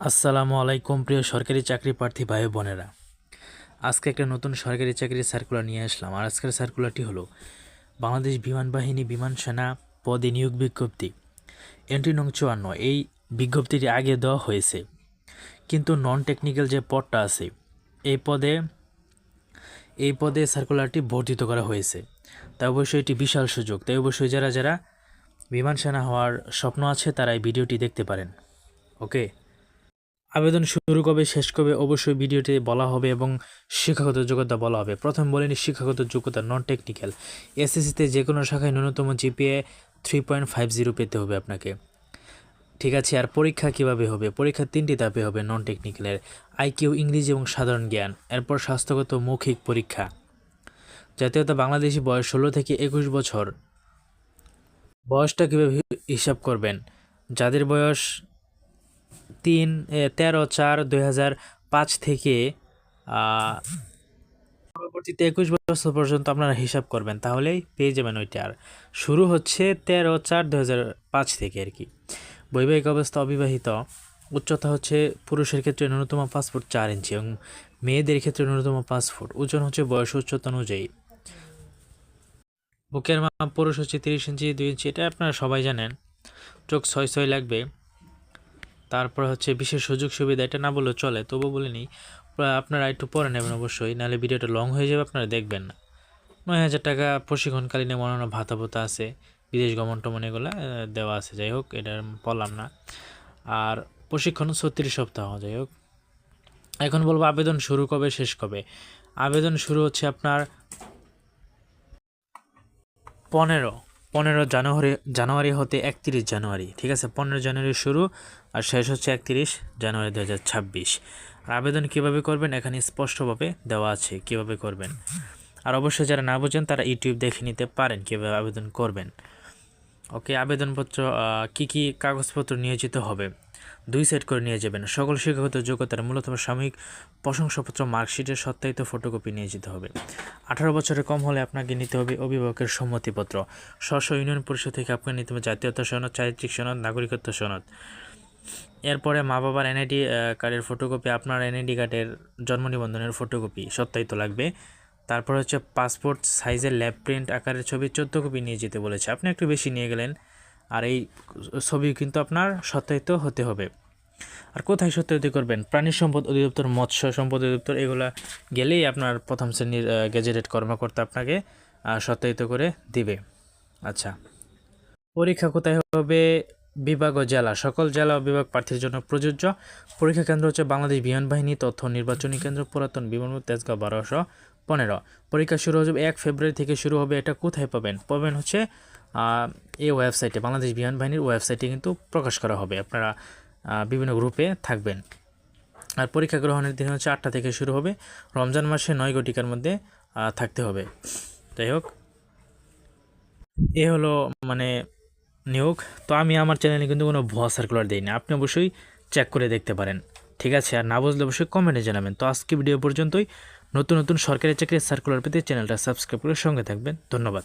আসসালামু আলাইকুম, প্রিয় সরকারি চাকরি প্রার্থী ভাই বোনেরা। আজকে একটা নতুন সরকারি চাকরির সার্কুলার নিয়ে আসলাম। আর আজকের সার্কুলারটি হলো, বাংলাদেশ বিমান বাহিনী বিমান সেনা পদে নিয়োগ বিজ্ঞপ্তি। এন্ট্রি নং চুয়ান্ন, এই বিজ্ঞপ্তিটি আগে দেওয়া হয়েছে। কিন্তু নন টেকনিক্যাল যে পদটা আছে, এই পদে এই পদে সার্কুলারটি বর্ধিত করা হয়েছে। তাই অবশ্যই এটি বিশাল সুযোগ। তাই অবশ্যই যারা যারা বিমান সেনা হওয়ার স্বপ্ন আছে, তারা এই ভিডিওটি দেখতে পারেন। ওকে? আবেদন শুরু কবে, শেষ কবে, অবশ্যই ভিডিওতে বলা হবে এবং শিক্ষাগত যোগ্যতা বলা হবে। প্রথম বলেনি শিক্ষাগত যোগ্যতা নন টেকনিক্যাল এসএসসিতে যে কোনো শাখায় ন্যূনতম GPA three point five zero পেতে হবে আপনাকে। ঠিক আছে, আর পরীক্ষা কীভাবে হবে? পরীক্ষা তিনটি ধাপে হবে নন টেকনিক্যালের আইকিউ ইংরেজি এবং সাধারণ জ্ঞান। এরপর স্বাস্থ্যগত মৌখিক পরীক্ষা। জাতীয়তা বাংলাদেশি বয়স ষোলো থেকে একুশ বছর। বয়সটা কীভাবে হিসাব করবেন? যাদের বয়স তিন তেরো চার দুই পাঁচ থেকে পরবর্তীতে একুশ বছর পর্যন্ত আপনারা হিসাব করবেন, তাহলেই পেয়ে যাবেন ওইটা। আর শুরু হচ্ছে তেরো চার দু পাঁচ থেকে আর কি। বৈবাহিক অবস্থা অবিবাহিত, উচ্চতা হচ্ছে পুরুষের ক্ষেত্রে ন্যূনতম পাঁচ ফুট চার ইঞ্চি এবং মেয়েদের ক্ষেত্রে ন্যূনতম পাঁচ ফুট। ওজন হচ্ছে বয়স উচ্চতা অনুযায়ী। বুকের মাপ পুরুষ হচ্ছে তিরিশ ইঞ্চি, দুই ইঞ্চি, এটা আপনারা সবাই জানেন। চোখ ছয় ছয় লাগবে। তারপর হচ্ছে বিশেষ সুযোগ সুবিধা, এটা না বললেও চলে। তবু বলে নিই আপনারা একটু পরে নেবেন অবশ্যই, নাহলে ভিডিওটা লং হয়ে যাবে, আপনারা দেখবেন না। নয় হাজার টাকা প্রশিক্ষণকালীন অন্যান্য ভাতা ভোতা আছে, বিদেশ গমন টমন এগুলো দেওয়া আছে, যাই হোক, এটা বললাম না। আর প্রশিক্ষণ ছত্রিশ সপ্তাহ, যাই হোক। এখন বলব আবেদন শুরু কবে, শেষ কবে? আবেদন শুরু হচ্ছে আপনার পনেরো। পনেরো জানুয়ারি জানুয়ারি হতে একত্রিশ জানুয়ারি, ঠিক আছে? পনেরো জানুয়ারি শুরু আর শেষ হচ্ছে একত্রিশ জানুয়ারি দু হাজার ছাব্বিশ। আর আবেদন কীভাবে করবেন এখানে স্পষ্টভাবে দেওয়া আছে কীভাবে করবেন। আর অবশ্যই যারা না বোঝেন তারা ইউটিউব দেখে নিতে পারেন কীভাবে আবেদন করবেন। ওকে, আবেদনপত্র কী কি কি কাগজপত্র নিয়োজিত হবে? দুই সেট করে নিয়ে যাবেন। সকল শিক্ষাগত যোগ্যতার মূলত সাময়িক প্রশংসাপত্র মার্কশিটের সত্যায়িত ফটোকপি নিয়ে যেতে হবে। আঠারো বছরের কম হলে আপনাকে নিতে হবে অভিভাবকের সম্মতিপত্র। স্ব ইউনিয়ন পরিষদ থেকে আপনাকে নিতে হবে জাতীয়তা সনদ, চারিত্রিক সনদ, নাগরিকত্ব সনদ। এরপরে মা বাবার এনআইডি কার্ডের ফটোকপি, আপনার এনআইডি কার্ডের জন্ম নিবন্ধনের ফটোকপি সত্যায়িত লাগবে। তারপর হচ্ছে পাসপোর্ট সাইজের ল্যাব প্রিন্ট আকারের ছবি, চোদ্দ কপি নিয়ে যেতে বলেছে। আপনি একটু বেশি নিয়ে গেলেন। আর এই ছবি কিন্তু আপনার সত্যায়িত হতে হবে। আর কোথায় সত্যায়িত করবেন? প্রাণী সম্পদ অধিদপ্তর, মৎস্য সম্পদ অধিদপ্তর, এগুলা গেলেই আপনার প্রথম শ্রেণির গেজেটেড কর্মকর্তা আপনাকে সত্যায়িত করে দিবে। আচ্ছা। পরীক্ষা কোথায় হবে? বিভাগ ও জেলা। সকল জেলা ও বিভাগ প্রার্থীর জন্য প্রযোজ্য। পরীক্ষা কেন্দ্র হচ্ছে বাংলাদেশ বিমান বাহিনী তথ্য নির্বাচনী কেন্দ্র, পুরাতন বিমানবন্দর, তেজগাঁও বারোশো। পনেরো। পরীক্ষা শুরু হবে এক ফেব্রুয়ারি থেকে শুরু হবে। এটা কোথায় পাবেন? পাবেন হচ্ছে এই ওয়েবসাইটে, বাংলাদেশ বিমান বাহিনীর ওয়েবসাইটে কিন্তু প্রকাশ করা হবে। আপনারা বিভিন্ন গ্রুপে থাকবেন। আর পরীক্ষা গ্রহণের দিন হচ্ছে আটটা থেকে শুরু হবে। রমজান মাসে নয় ঘটিকার মধ্যে থাকতে হবে। যাই হোক। এ হলো মানে নিয়োগ। তো আমি আমার চ্যানেলে কিন্তু কোনো ভুয়া সার্কুলার দিই না আপনি অবশ্যই চেক করে দেখতে পারেন। ঠিক আছে? আর না বুঝলে অবশ্যই কমেন্টে জানাবেন। তো আজকে ভিডিও পর্যন্তই। নতুন নতুন সরকারি চাকরির সার্কুলার পেতে চ্যানেলটা সাবস্ক্রাইব করে সঙ্গে থাকবেন। ধন্যবাদ।